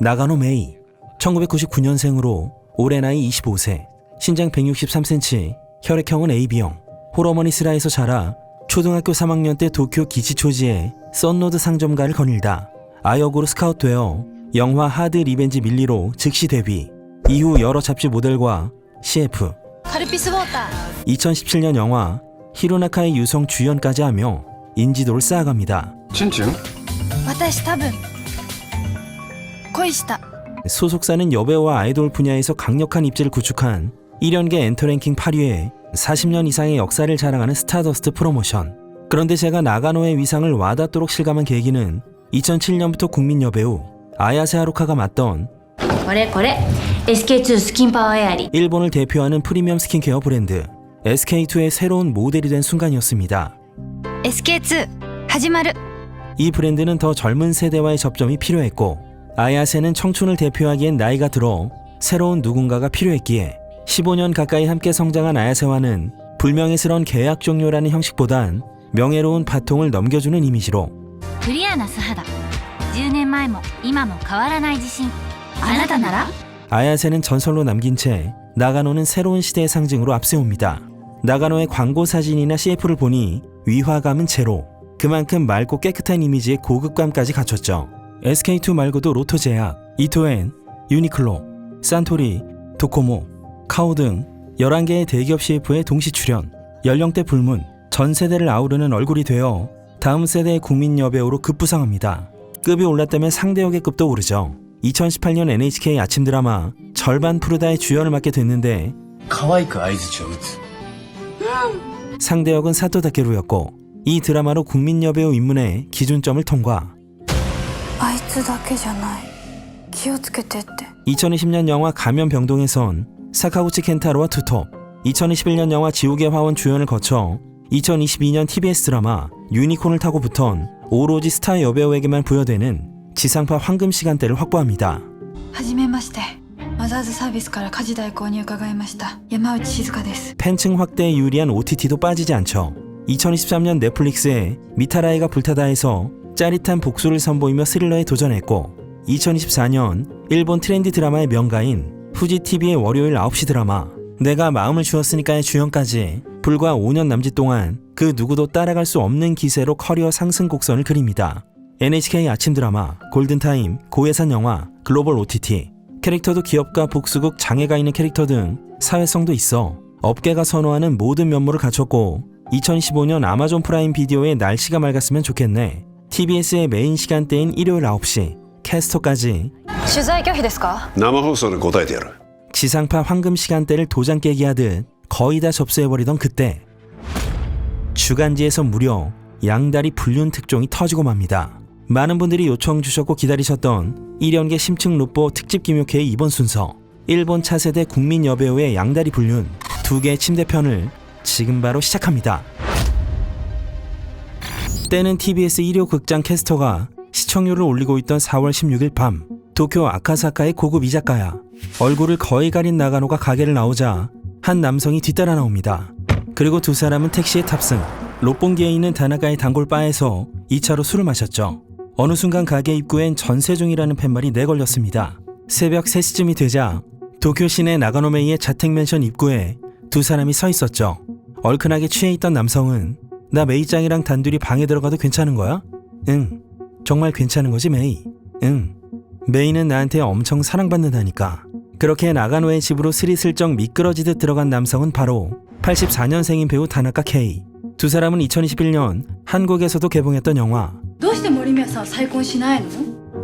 나가노 메이 1999년생으로 올해 나이 25세 신장 163cm 혈액형은 AB형 호러머니스라에서 자라 초등학교 3학년 때 도쿄 기치초지에 썬로드 상점가를 거닐다 아역으로 스카웃되어 영화 하드 리벤지 밀리로 즉시 데뷔 이후 여러 잡지 모델과 CF 2017년 영화 히로나카의 유성 주연까지 하며 인지도를 쌓아갑니다. 진짜? 덕후이시다. 소속사는 여배우와 아이돌 분야에서 강력한 입지를 구축한 1연계 엔터랭킹 8위에 40년 이상의 역사를 자랑하는 스타더스트 프로모션. 그런데 제가 나가노의 위상을 와닿도록 실감한 계기는 2007년부터 국민 여배우 아야세 하루카가 맡던 SK2 스킨 파워의 아리. 일본을 대표하는 프리미엄 스킨케어 브랜드 SK2의 새로운 모델이 된 순간이었습니다. SK2 하지마르. 이 브랜드는 더 젊은 세대와의 접점이 필요했고 아야세는 청춘을 대표하기엔 나이가 들어 새로운 누군가가 필요했기에 15년 가까이 함께 성장한 아야세와는 불명예스러운 계약 종료라는 형식보단 명예로운 바통을 넘겨주는 이미지로 クリアな素肌10年前も今も変わらない自信あなたなら 아야세는 전설로 남긴 채 나가노는 새로운 시대의 상징으로 앞세웁니다. 나가노의 광고 사진이나 CF를 보니 위화감은 제로. 그만큼 맑고 깨끗한 이미지에 고급감까지 갖췄죠. SK2 말고도 로토제약, 이토엔, 유니클로, 산토리, 도코모, 카오 등 11개의 대기업 CF에 동시 출연, 연령대 불문, 전 세대를 아우르는 얼굴이 되어 다음 세대의 국민 여배우로 급부상합니다. 급이 올랐다면 상대 역의 급도 오르죠. 2018년 NHK 아침 드라마 절반 푸르다의 주연을 맡게 됐는데 상대 역은 사토 다케루였고 이 드라마로 국민 여배우 입문의 기준점을 통과 あいつだけじゃない気をつけてって 2020년 영화 가면 병동에선 사카구치 켄타로와 투톱, 2021년 영화 지옥의 화원 주연을 거쳐 2022년 TBS 드라마 유니콘을 타고 붙은 오로지 스타 여배우에게만 부여되는 지상파 황금 시간대를 확보합니다. はじめましてマザーズサービスから家事代行に伺いました山内静香です 팬층 확대에 유리한 OTT도 빠지지 않죠. 2023년 넷플릭스의 미타라이가 불타다에서 짜릿한 복수를 선보이며 스릴러에 도전했고 2024년 일본 트렌디 드라마의 명가인 후지TV의 월요일 9시 드라마 내가 마음을 주었으니까의 주연까지 불과 5년 남짓 동안 그 누구도 따라갈 수 없는 기세로 커리어 상승 곡선을 그립니다. NHK 아침 드라마, 골든타임, 고예산 영화, 글로벌 OTT 캐릭터도 기업가 복수극 장애가 있는 캐릭터 등 사회성도 있어 업계가 선호하는 모든 면모를 갖췄고 2015년 아마존 프라임 비디오의 날씨가 맑았으면 좋겠네 TBS의 메인 시간대인 일요일 9시 캐스터까지 取材拒否ですか生放送で答えてやる 지상파 황금 시간대를 도장 깨기 하듯 거의 다 접수해버리던 그때 주간지에서 무려 양다리 불륜 특종이 터지고 맙니다. 많은 분들이 요청 주셨고 기다리셨던 1연계 심층 루뽀 특집 김효케의 이번 순서 일본 차세대 국민 여배우의 양다리 불륜 두 개의 침대편을 지금 바로 시작합니다. 때는 TBS 1호 극장 캐스터가 시청률을 올리고 있던 4월 16일 밤 도쿄 아카사카의 고급 이자카야 얼굴을 거의 가린 나가노가 가게를 나오자 한 남성이 뒤따라 나옵니다. 그리고 두 사람은 택시에 탑승 롯봉기에 있는 다나카의 단골 바에서 2차로 술을 마셨죠. 어느 순간 가게 입구엔 전세중이라는 팻말이 내걸렸습니다. 새벽 3시쯤이 되자 도쿄 시내 나가노메이의 자택 맨션 입구에 두 사람이 서 있었죠. 얼큰하게 취해 있던 남성은 나 메이짱이랑 단둘이 방에 들어가도 괜찮은 거야? 응. 정말 괜찮은 거지 메이? 응. 메이는 나한테 엄청 사랑받는다니까. 그렇게 나가노의 집으로 스리슬쩍 미끄러지듯 들어간 남성은 바로 84년생인 배우 다나카 케이. 두 사람은 2021년 한국에서도 개봉했던 영화 どうして森宮さんは再婚しないの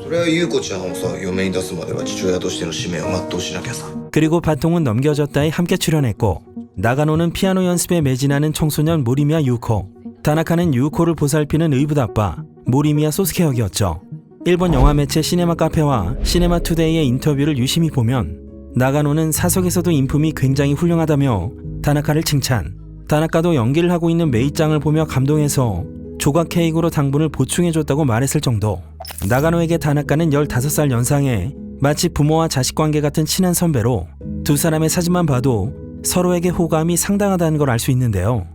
それは優子ちゃんをさ嫁に出すまでは父親としての使命を全うしなきゃさ 그리고 바통은 넘겨졌다에 함께 출연했고 나가노는 피아노 연습에 매진하는 청소년 모리미야 유코 다나카는 유코를 보살피는 의붓아빠 모리미야 소스케 역이었죠. 일본 영화 매체 시네마 카페와 시네마 투데이의 인터뷰를 유심히 보면 나가노는 사석에서도 인품이 굉장히 훌륭하다며 다나카를 칭찬. 다나카도 연기를 하고 있는 메이짱을 보며 감동해서 조각 케이크로 당분을 보충해줬다고 말했을 정도. 나가노에게 다나카는 15살 연상에 마치 부모와 자식 관계 같은 친한 선배로 두 사람의 사진만 봐도 서로에게 호감이 상당하다는 걸 알 수 있는데요.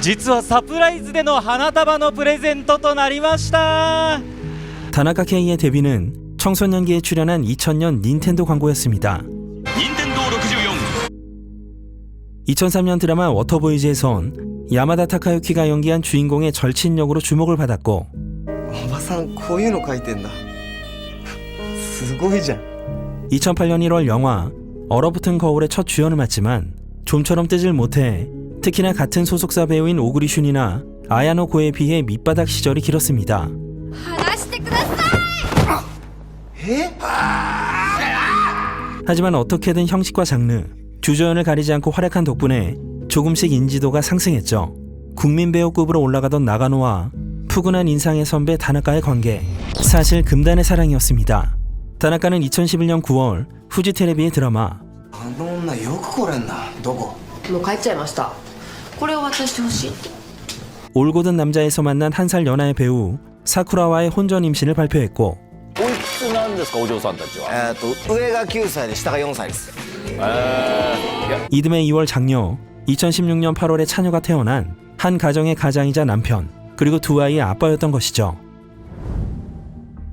実はサプライズでの花束のプレゼントとなりました 다나카 K의 데뷔는 청소년기에 출연한 2000년 닌텐도 광고였습니다. 任天堂64 2003년 드라마 워터보이즈에선 야마다 타카유키가 연기한 주인공의 절친 역으로 주목을 받았고 おばさんこういうの書いてんだすごいじゃん 2008년 1월 영화 얼어붙은 거울의 첫 주연을 맡지만 좀처럼 뜨질 못해 특히나 같은 소속사 배우인 오그리 슌이나 아야노 고에 비해 밑바닥 시절이 길었습니다. 話してくださいえ 하지만 어떻게든 형식과 장르, 주저연을 가리지 않고 활약한 덕분에 조금씩 인지도가 상승했죠. 국민 배우급으로 올라가던 나가노와 푸근한 인상의 선배 다나카의 관계. 사실 금단의 사랑이었습니다. 다나카는 2011년 9월 후지 테레비의 드라마 あの女よく来れんなどこもう帰っちゃいましたこ れを渡してほしいって 올고든 남자에서 만난 한 살 연하의 배우 사쿠라와의 혼전 임신을 발표했고 おいくつなんですかお嬢さんたちはえっ、と上が9歳で下が4歳です이듬해 2월 장녀, 2016년 8월에 차녀가 태어난 한 가정의 가장이자 남편, 그리고 두 아이의 아빠였던 것이죠.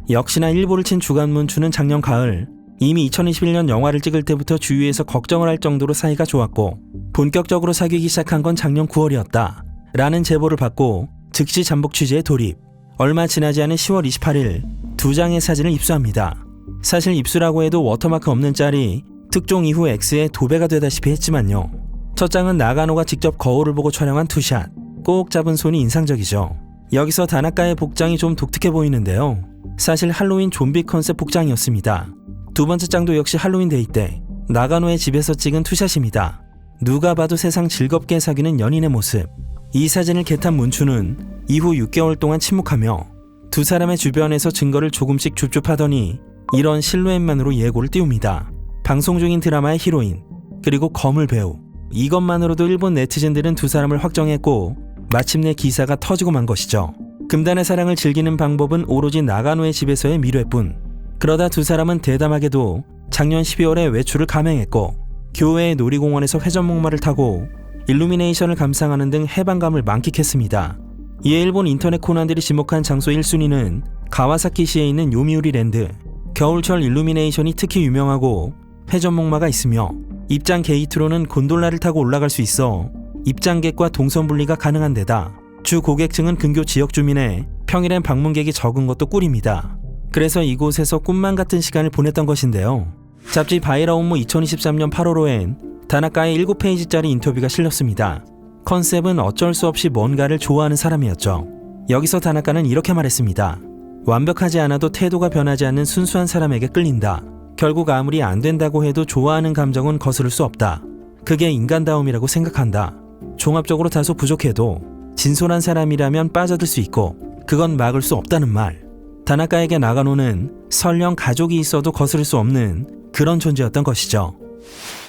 역시나 일보를 친 주간문추는 작년 가을 이미 2021년 영화를 찍을 때부터 주위에서 걱정을 할 정도로 사이가 좋았고 본격적으로 사귀기 시작한 건 작년 9월이었다. 라는 제보를 받고 즉시 잠복 취재에 돌입. 얼마 지나지 않은 10월 28일 두 장의 사진을 입수합니다. 사실 입수라고 해도 워터마크 없는 짤이 특종 이후 X의 도배가 되다시피 했지만요. 첫 장은 나가노가 직접 거울을 보고 촬영한 투샷. 꼭 잡은 손이 인상적이죠. 여기서 다나카의 복장이 좀 독특해 보이는데요. 사실 할로윈 좀비 컨셉 복장이었습니다. 두 번째 장도 역시 할로윈 데이 때 나가노의 집에서 찍은 투샷입니다. 누가 봐도 세상 즐겁게 사귀는 연인의 모습. 이 사진을 개탄 문추는 이후 6개월 동안 침묵하며 두 사람의 주변에서 증거를 조금씩 줍줍하더니 이런 실루엣만으로 예고를 띄웁니다. 방송 중인 드라마의 히로인, 그리고 거물 배우. 이것만으로도 일본 네티즌들은 두 사람을 확정했고 마침내 기사가 터지고 만 것이죠. 금단의 사랑을 즐기는 방법은 오로지 나가노의 집에서의 미뢰뿐. 그러다 두 사람은 대담하게도 작년 12월에 외출을 감행했고 교외의 놀이공원에서 회전목마를 타고 일루미네이션을 감상하는 등 해방감을 만끽했습니다. 이에 일본 인터넷 코난들이 지목한 장소 1순위는 가와사키시에 있는 요미우리 랜드. 겨울철 일루미네이션이 특히 유명하고 회전목마가 있으며 입장 게이트로는 곤돌라를 타고 올라갈 수 있어 입장객과 동선 분리가 가능한 데다 주 고객층은 근교 지역 주민에 평일엔 방문객이 적은 것도 꿀입니다. 그래서 이곳에서 꿈만 같은 시간을 보냈던 것인데요. 잡지 바이라온무 2023년 8월호엔 다나카의 7페이지짜리 인터뷰가 실렸습니다. 컨셉은 어쩔 수 없이 뭔가를 좋아하는 사람이었죠. 여기서 다나카는 이렇게 말했습니다. 완벽하지 않아도 태도가 변하지 않는 순수한 사람에게 끌린다. 결국 아무리 안 된다고 해도 좋아하는 감정은 거스를 수 없다. 그게 인간다움이라고 생각한다. 종합적으로 다소 부족해도 진솔한 사람이라면 빠져들 수 있고 그건 막을 수 없다는 말. 다나카에게 나가노는 설령 가족이 있어도 거스를 수 없는 그런 존재였던 것이죠.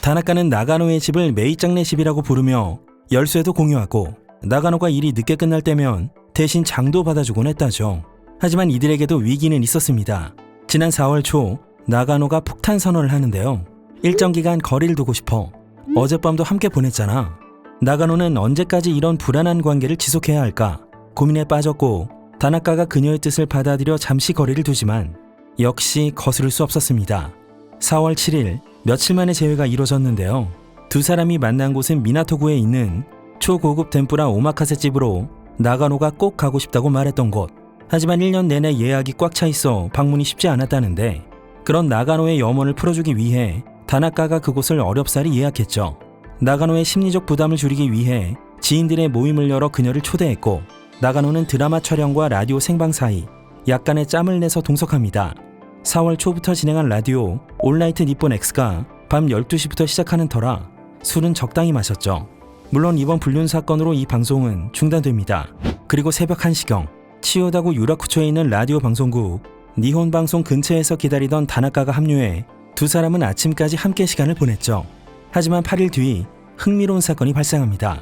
다나카는 나가노의 집을 메이짱네 집이라고 부르며 열쇠도 공유하고 나가노가 일이 늦게 끝날 때면 대신 장도 받아주곤 했다죠. 하지만 이들에게도 위기는 있었습니다. 지난 4월 초 나가노가 폭탄 선언을 하는데요. 일정 기간 거리를 두고 싶어. 어젯밤도 함께 보냈잖아. 나가노는 언제까지 이런 불안한 관계를 지속해야 할까 고민에 빠졌고 다나카가 그녀의 뜻을 받아들여 잠시 거리를 두지만 역시 거스를 수 없었습니다. 4월 7일 며칠 만에 재회가 이루어졌는데요. 두 사람이 만난 곳은 미나토구에 있는 초고급 덴뿌라 오마카세 집으로 나가노가 꼭 가고 싶다고 말했던 곳. 하지만 1년 내내 예약이 꽉 차 있어 방문이 쉽지 않았다는데 그런 나가노의 염원을 풀어주기 위해 다나카가 그곳을 어렵사리 예약했죠. 나가노의 심리적 부담을 줄이기 위해 지인들의 모임을 열어 그녀를 초대했고 나가노는 드라마 촬영과 라디오 생방 사이 약간의 짬을 내서 동석합니다. 4월 초부터 진행한 라디오 올라이트 니폰 X가 밤 12시부터 시작하는 터라 술은 적당히 마셨죠. 물론 이번 불륜 사건으로 이 방송은 중단됩니다. 그리고 새벽 1시경 치요다구 유라쿠초에 있는 라디오 방송국 니혼 방송 근처에서 기다리던 다나카가 합류해 두 사람은 아침까지 함께 시간을 보냈죠. 하지만 8일 뒤 흥미로운 사건이 발생합니다.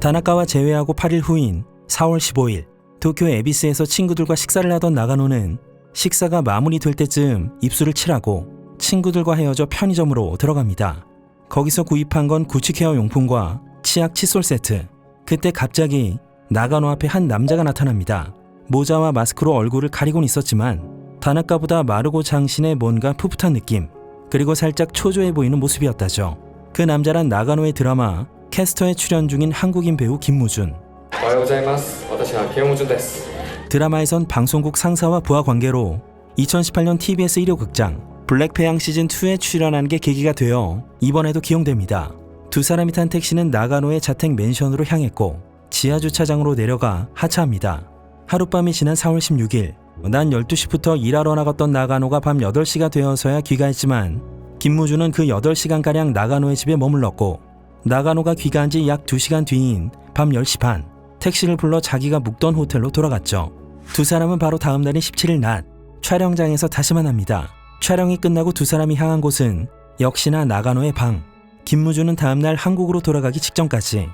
다나카와 재회하고 8일 후인 4월 15일 도쿄 에비스에서 친구들과 식사를 하던 나가노는 식사가 마무리될 때쯤 입술을 칠하고 친구들과 헤어져 편의점으로 들어갑니다. 거기서 구입한 건 구치 케어 용품과 치약 칫솔 세트 그때 갑자기 나가노 앞에 한 남자가 나타납니다. 모자와 마스크로 얼굴을 가리곤 있었지만 다나카보다 마르고 장신의 뭔가 풋풋한 느낌 그리고 살짝 초조해 보이는 모습이었다죠. 그 남자란 나가노의 드라마 캐스터에 출연 중인 한국인 배우 김무준 おはようございます私はケンモジュンです 드라마에선 방송국 상사와 부하 관계로 2018년 TBS 1호 극장 블랙패양 시즌2에 출연한 게 계기가 되어 이번에도 기용됩니다. 두 사람이 탄 택시는 나가노의 자택 맨션으로 향했고 지하 주차장으로 내려가 하차합니다. 하룻밤이 지난 4월 16일 난 12시부터 일하러 나갔던 나가노가 밤 8시가 되어서야 귀가했지만 김무주는 그 8시간가량 나가노의 집에 머물렀고 나가노가 귀가한 지 약 2시간 뒤인 밤 10시 반 택시를 불러 자기가 묵던 호텔로 돌아갔죠. 두 사람은 바로 다음 날인 17일 낮 촬영장에서 다시 만납니다. 촬영이 끝나고 두 사람이 향한 곳은 역시나 나가노의 방. 김무주는 다음 날 한국으로 돌아가기 직전까지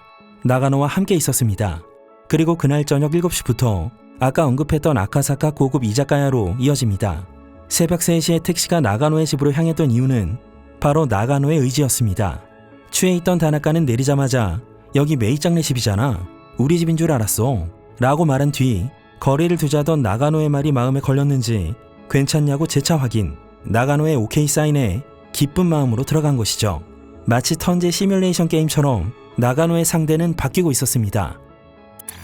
나가노와 함께 있었습니다. 그리고 그날 저녁 7시부터 아까 언급했던 아카사카 고급 이자카야로 이어집니다. 새벽 3시에 택시가 나가노의 집으로 향했던 이유는 바로 나가노의 의지였습니다. 취해 있던 다나카는 내리자마자 여기 메이짱네 집이잖아. 우리 집인 줄 알았어. 라고 말한 뒤 거리를 두자던 나가노의 말이 마음에 걸렸는지 괜찮냐고 재차 확인. 나가노의 오케이 사인에 기쁜 마음으로 들어간 것이죠. 마치 턴제 시뮬레이션 게임처럼 나가노의 상대는 바뀌고 있었습니다.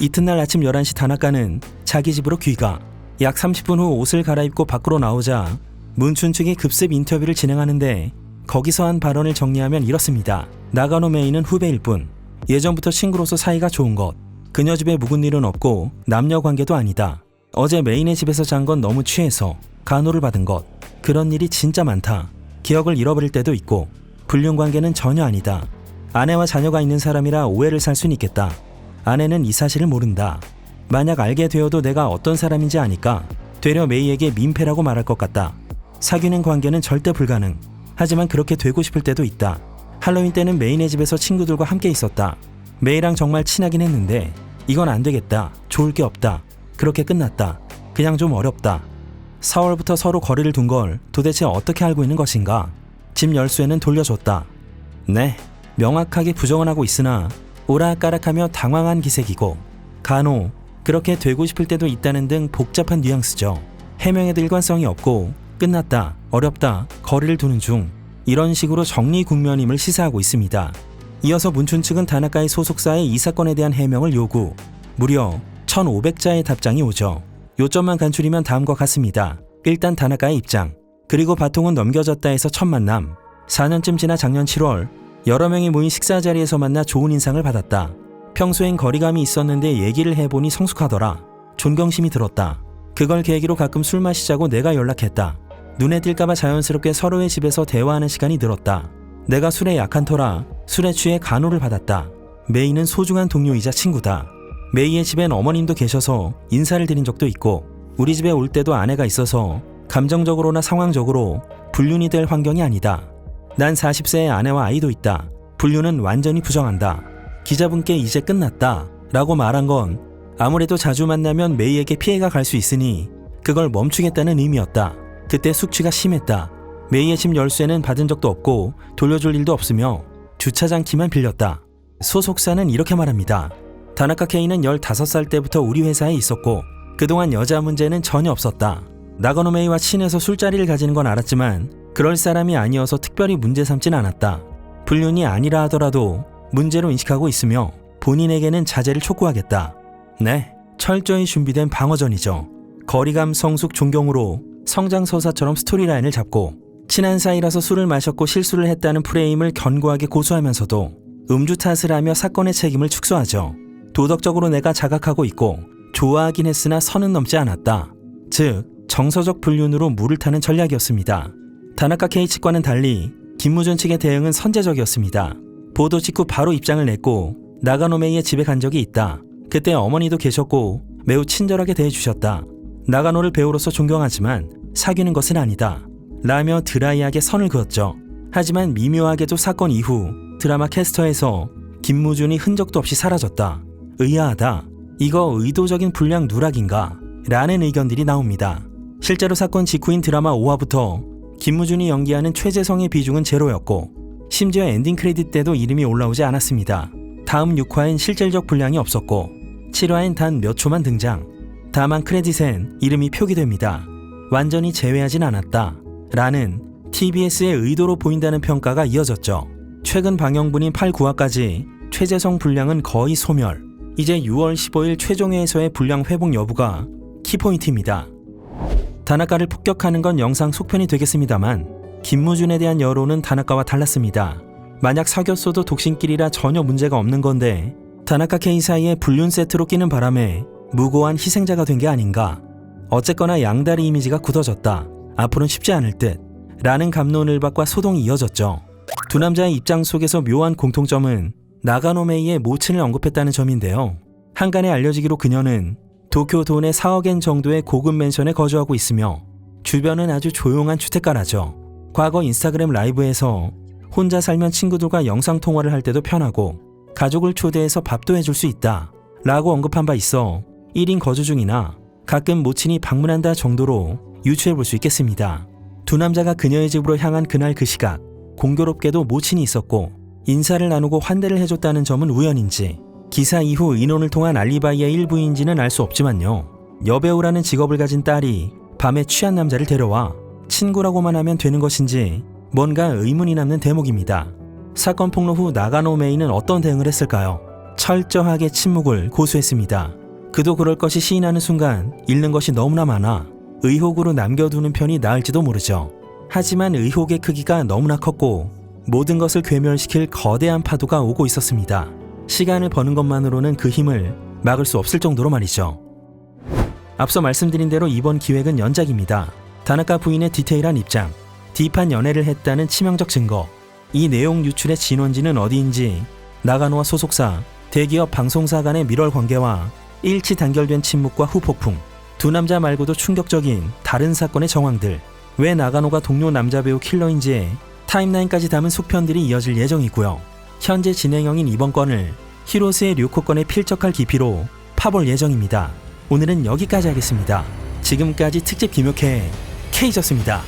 이튿날 아침 11시 다나카는 자기 집으로 귀가. 약 30분 후 옷을 갈아입고 밖으로 나오자 문춘 측이 급습 인터뷰를 진행하는데 거기서 한 발언을 정리하면 이렇습니다. 나가노 메이는 후배일 뿐. 예전부터 친구로서 사이가 좋은 것. 그녀 집에 묵은 일은 없고 남녀 관계도 아니다. 어제 메인의 집에서 잔 건 너무 취해서 간호를 받은 것. 그런 일이 진짜 많다. 기억을 잃어버릴 때도 있고 불륜 관계는 전혀 아니다. 아내와 자녀가 있는 사람이라 오해를 살 순 있겠다. 아내는 이 사실을 모른다. 만약 알게 되어도 내가 어떤 사람인지 아니까 되려 메이에게 민폐라고 말할 것 같다. 사귀는 관계는 절대 불가능. 하지만 그렇게 되고 싶을 때도 있다. 할로윈 때는 메인의 집에서 친구들과 함께 있었다. 메이랑 정말 친하긴 했는데 이건 안 되겠다. 좋을 게 없다. 그렇게 끝났다. 그냥 좀 어렵다. 4월부터 서로 거리를 둔 걸 도대체 어떻게 알고 있는 것인가? 집 열쇠는 돌려줬다. 네, 명확하게 부정은 하고 있으나 오락가락하며 당황한 기색이고 간호 그렇게 되고 싶을 때도 있다는 등 복잡한 뉘앙스죠. 해명에도 일관성이 없고 끝났다, 어렵다, 거리를 두는 중 이런 식으로 정리 국면임을 시사하고 있습니다. 이어서 문춘 측은 다나카의 소속사에 이 사건에 대한 해명을 요구. 무려 1,500자의 답장이 오죠. 요점만 간추리면 다음과 같습니다. 일단 다나카의 입장, 그리고 바통은 넘겨졌다 해서 첫 만남. 4년쯤 지나 작년 7월 여러 명이 모인 식사 자리에서 만나 좋은 인상을 받았다. 평소엔 거리감이 있었는데 얘기를 해보니 성숙하더라. 존경심이 들었다. 그걸 계기로 가끔 술 마시자고 내가 연락했다. 눈에 띌까봐 자연스럽게 서로의 집에서 대화하는 시간이 늘었다. 내가 술에 약한 터라 술에 취해 간호를 받았다. 메이는 소중한 동료이자 친구다. 메이의 집엔 어머님도 계셔서 인사를 드린 적도 있고 우리 집에 올 때도 아내가 있어서 감정적으로나 상황적으로 불륜이 될 환경이 아니다. 난 40세의 아내와 아이도 있다. 불륜은 완전히 부정한다. 기자분께 이제 끝났다. 라고 말한 건 아무래도 자주 만나면 메이에게 피해가 갈 수 있으니 그걸 멈추겠다는 의미였다. 그때 숙취가 심했다. 메이 의 집 열쇠는 받은 적도 없고 돌려줄 일도 없으며 주차장 키만 빌렸다. 소속사는 이렇게 말합니다. 다나카 케이는 15살 때부터 우리 회사에 있었고 그동안 여자 문제는 전혀 없었다. 나가노 메이와 친해서 술자리를 가지는 건 알았지만 그럴 사람이 아니어서 특별히 문제 삼진 않았다. 불륜이 아니라 하더라도 문제로 인식하고 있으며 본인에게는 자제를 촉구하겠다. 네, 철저히 준비된 방어전이죠. 거리감, 성숙, 존경으로 성장서사처럼 스토리라인을 잡고 친한 사이라서 술을 마셨고 실수를 했다는 프레임을 견고하게 고수하면서도 음주 탓을 하며 사건의 책임을 축소하죠. 도덕적으로 내가 자각하고 있고 좋아하긴 했으나 선은 넘지 않았다. 즉, 정서적 불륜으로 물을 타는 전략이었습니다. 다나카 케이 측과는 달리 김무준 측의 대응은 선제적이었습니다. 보도 직후 바로 입장을 냈고 나가노메이의 집에 간 적이 있다. 그때 어머니도 계셨고 매우 친절하게 대해주셨다. 나가노를 배우로서 존경하지만 사귀는 것은 아니다. 라며 드라이하게 선을 그었죠. 하지만 미묘하게도 사건 이후 드라마 캐스터에서 김무준이 흔적도 없이 사라졌다. 의아하다. 이거 의도적인 불량 누락인가? 라는 의견들이 나옵니다. 실제로 사건 직후인 드라마 5화부터 김무준이 연기하는 최재성의 비중은 제로였고 심지어 엔딩 크레딧 때도 이름이 올라오지 않았습니다. 다음 6화엔 실질적 분량이 없었고 7화엔 단 몇 초만 등장. 다만 크레딧엔 이름이 표기됩니다. 완전히 제외하진 않았다. 라는 TBS의 의도로 보인다는 평가가 이어졌죠. 최근 방영분인 8, 9화까지 최재성 분량은 거의 소멸. 이제 6월 15일 최종회에서의 분량 회복 여부가 키포인트입니다. 다나카를 폭격하는 건 영상 속편이 되겠습니다만 김무준에 대한 여론은 다나카와 달랐습니다. 만약 사귀었어도 독신끼리라 전혀 문제가 없는 건데 다나카 케이 사이에 불륜 세트로 끼는 바람에 무고한 희생자가 된 게 아닌가. 어쨌거나 양다리 이미지가 굳어졌다. 앞으로는 쉽지 않을 듯. 라는 감론을박과 소동이 이어졌죠. 두 남자의 입장 속에서 묘한 공통점은 나가노메이의 모친을 언급했다는 점인데요. 한간에 알려지기로 그녀는 도쿄 돈의 4억엔 정도의 고급 맨션에 거주하고 있으며 주변은 아주 조용한 주택가라죠. 과거 인스타그램 라이브에서 혼자 살면 친구들과 영상 통화를 할 때도 편하고 가족을 초대해서 밥도 해줄 수 있다 라고 언급한 바 있어 1인 거주 중이나 가끔 모친이 방문한다 정도로 유추해 볼 수 있겠습니다. 두 남자가 그녀의 집으로 향한 그날 그 시각 공교롭게도 모친이 있었고 인사를 나누고 환대를 해줬다는 점은 우연인지 기사 이후 인원을 통한 알리바이의 일부인지는 알 수 없지만요. 여배우라는 직업을 가진 딸이 밤에 취한 남자를 데려와 친구라고만 하면 되는 것인지 뭔가 의문이 남는 대목입니다. 사건 폭로 후 나가노 메이는 어떤 대응을 했을까요? 철저하게 침묵을 고수했습니다. 그도 그럴 것이 시인하는 순간 잃는 것이 너무나 많아 의혹으로 남겨두는 편이 나을지도 모르죠. 하지만 의혹의 크기가 너무나 컸고 모든 것을 괴멸시킬 거대한 파도가 오고 있었습니다. 시간을 버는 것만으로는 그 힘을 막을 수 없을 정도로 말이죠. 앞서 말씀드린 대로 이번 기획은 연작입니다. 다나카 부인의 디테일한 입장, 딥한 연애를 했다는 치명적 증거, 이 내용 유출의 진원지는 어디인지, 나가노와 소속사, 대기업 방송사 간의 밀월 관계와 일치 단결된 침묵과 후폭풍, 두 남자 말고도 충격적인 다른 사건의 정황들, 왜 나가노가 동료 남자 배우 킬러인지에 타임라인까지 담은 속편들이 이어질 예정이고요. 현재 진행형인 이번 건을 히로스의 류코 건에 필적할 깊이로 파볼 예정입니다. 오늘은 여기까지 하겠습니다. 지금까지 특집 김효캐 K졌습니다.